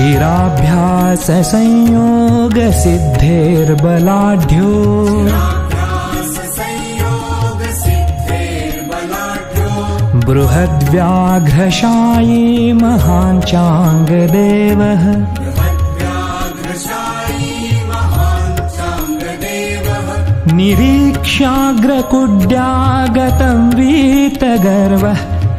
क्षीराभ्याससंयोगसिद्धेर्बलाढ्यो बृहद्व्याघ्रशायी महाञ्चाङ्गदेवः निरीक्ष्याग्रकुड्यागतं वीतगर्वः।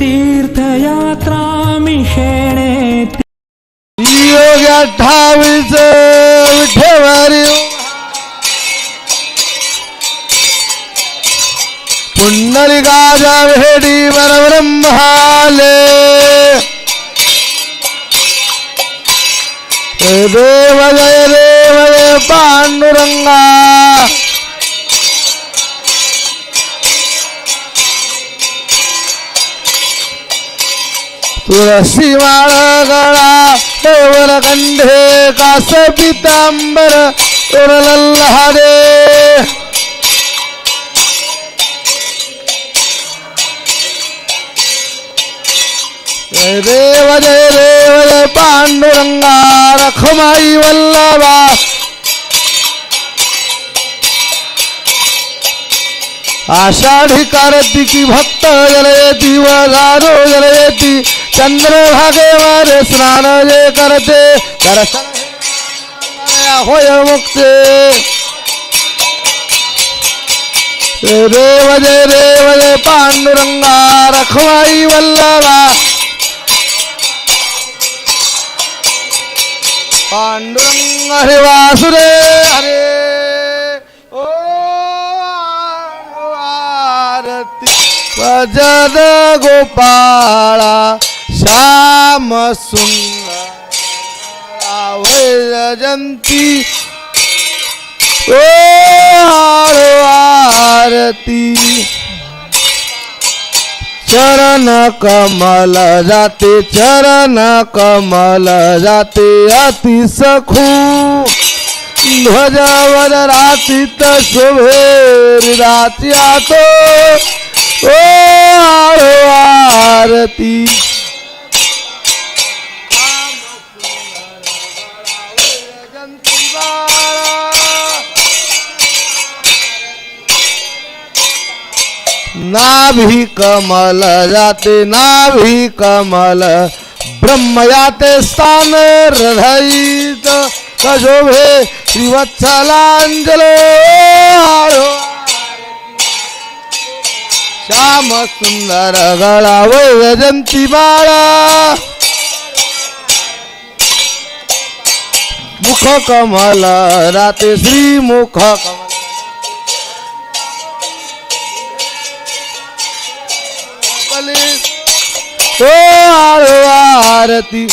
തീർത്ഥയാത്രാമിഷേണേ യോഗാഠാവിസ് പുണ്ണലികാജാവേടി പരബ്രഹ്മാലേ ദേവ ജയ ദേവ പാണ്ഡുരംഗ. तुळशी माळ गळा देवर गंधे कास पितांबर उरलल्हारे जय देव जय देव जय पांडुरंगा रखमाई वल्लभा. आषाढी कार्तिकी भक्त जलयती वगारो जलयती. चंद्रभागे वारे स्नान जे करते दर्शन होय मुक्ते. देव जय देव जय पांडुरंगा रखवाई वल्लभा. पांडुरंग हरे वासुरे हरे. ओ आरती भजन गोपाळा. श्याम सुंदर जंती ओ आरती। चरण कमल जाते चरण कमल जाते अति सखू। ध्वजावर राती शोभे रात्या तो ओ आरती। नाभी कमल जाते नाभी कमल. ब्रह्म याते स्थान हृदयित. कशोभे श्रीवत्सलांजलो. श्याम सुंदर गळा वैजंती बाळा. मुख कमल राते श्री मुख कमल. तो आळो आरती.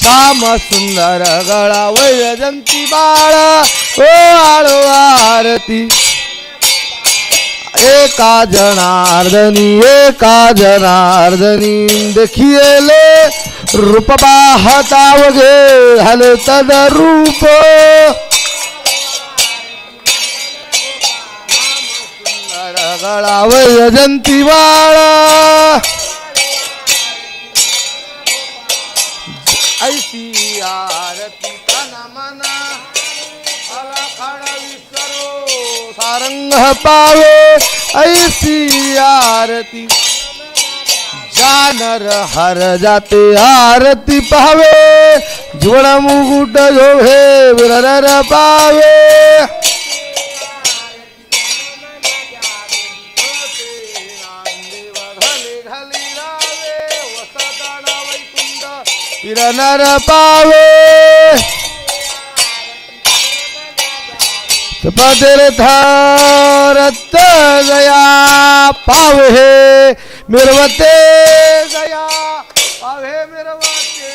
श्याम सुंदर गळा वैजंती बाळ. तो आळो आरती. एका जनार्दनी एका जनार्दनी देखिएले रूप पाहतावगे हले तद रूप. गळा वैजंती बाळा. ऐसी आरती मना विसरो सारंग पावे। ऐसी आरती जानर हर जाते आरती पावे। जुळ मुकुट जोहे विरर पावे। विरनर पावे। पदर धारत गया पावे मिरवते गया पावे मिरवते।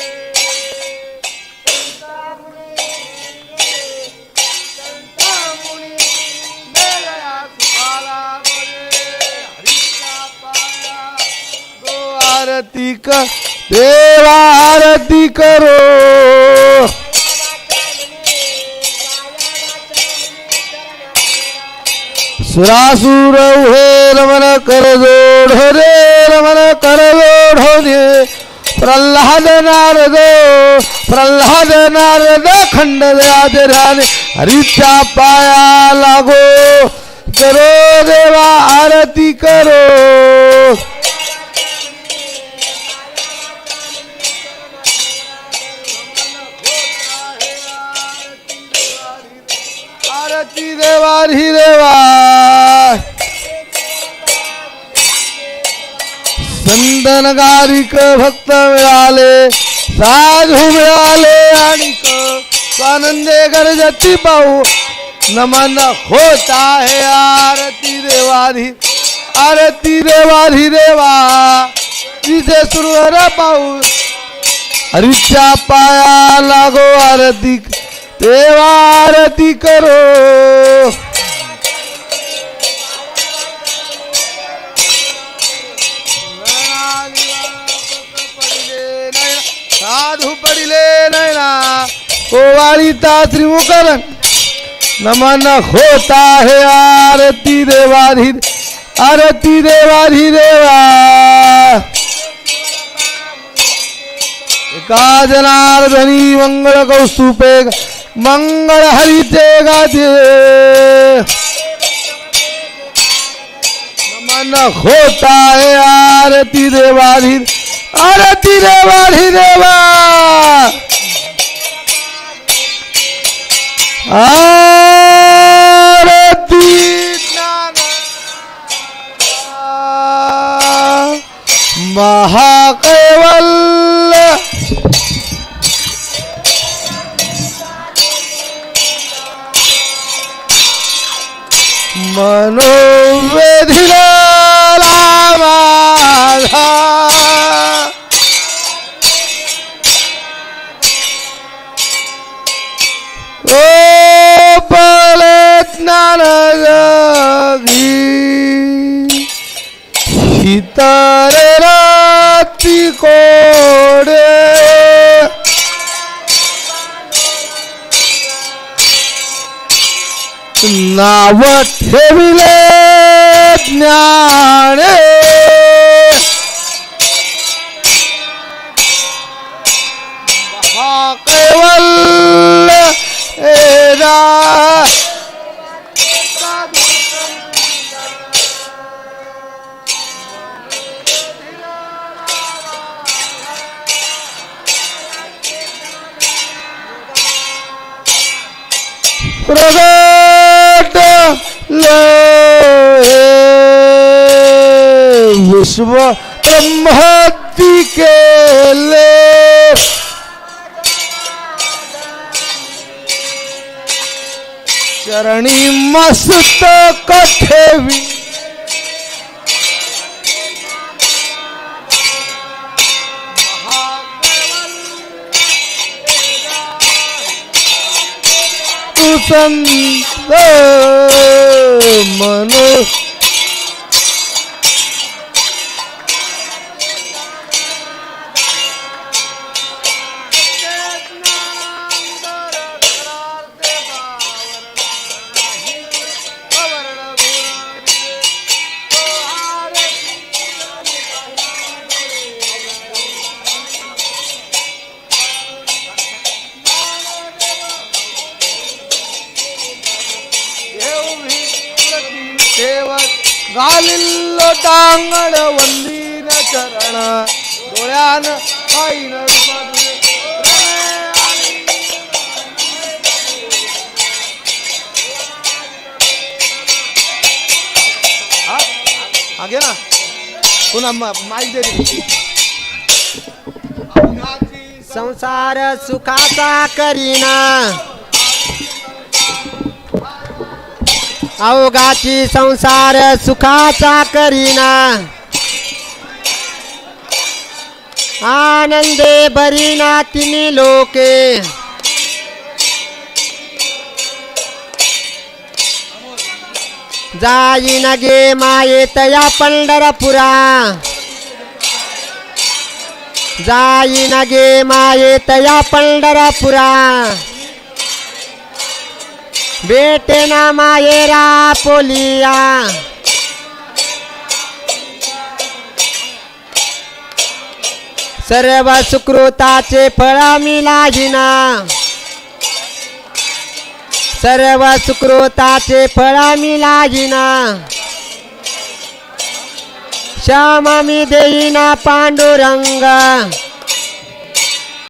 आरती कर। देवा आरती करो. सुरासुर हे रमन कर जोड रे रमन कर जोड रे प्रल्हाद नारद प्रल्हाद नारद खंड राजराने हरीच्या पाया लागो. करो देवा आरती करो. आरती देवा हि देवा संदन गारिक भक्त मिळाले साधू मिळाले आणि आनंदे गरजती पाहू नमन होत आहे आरती देवाधी आरती देवाधी देवा। तिथे सुरवर पाऊस हरीच्या पाया लागो आरती। देवारती करो। साधु पड़िले नैना। कोवालिता श्रीमुकरन नमन होता है आरती देवाधि आरती देवाधि देवा काजनार्दनी मंगल कौस्तुपे मंगल हरि देगा दे मन होता है आरती देवारी आरती देवारी देवा। आरती महाकेवल মনোবেধিল ও বলে নানগী সীতারে রাতি কো नाव ठेविले ज्ञाने. कैवल कैवल्य एरा प्रगट विश्व ब्रह्मादि केले चरणी मस्त कठेवी तू संत Money. मंगळ वंदीन चरण डोळ्यान आईन आगे ना. पुन्हा माईक दे संसार सुखाचा करीना. अवघाची संसार सुखाचा करीना. आनंदे बरीना तिने लोके. जाई नगे मायेत या पंढरपुरा. जाई नगे मायेत या पंढरपुरा. बेटे ना मायेरा पोलिया. सर्व सुकृताचे फळ मिलाजिना सर्व सुकृताचे फळ मिलाजिना श्याम मी देईना पांडुरंग.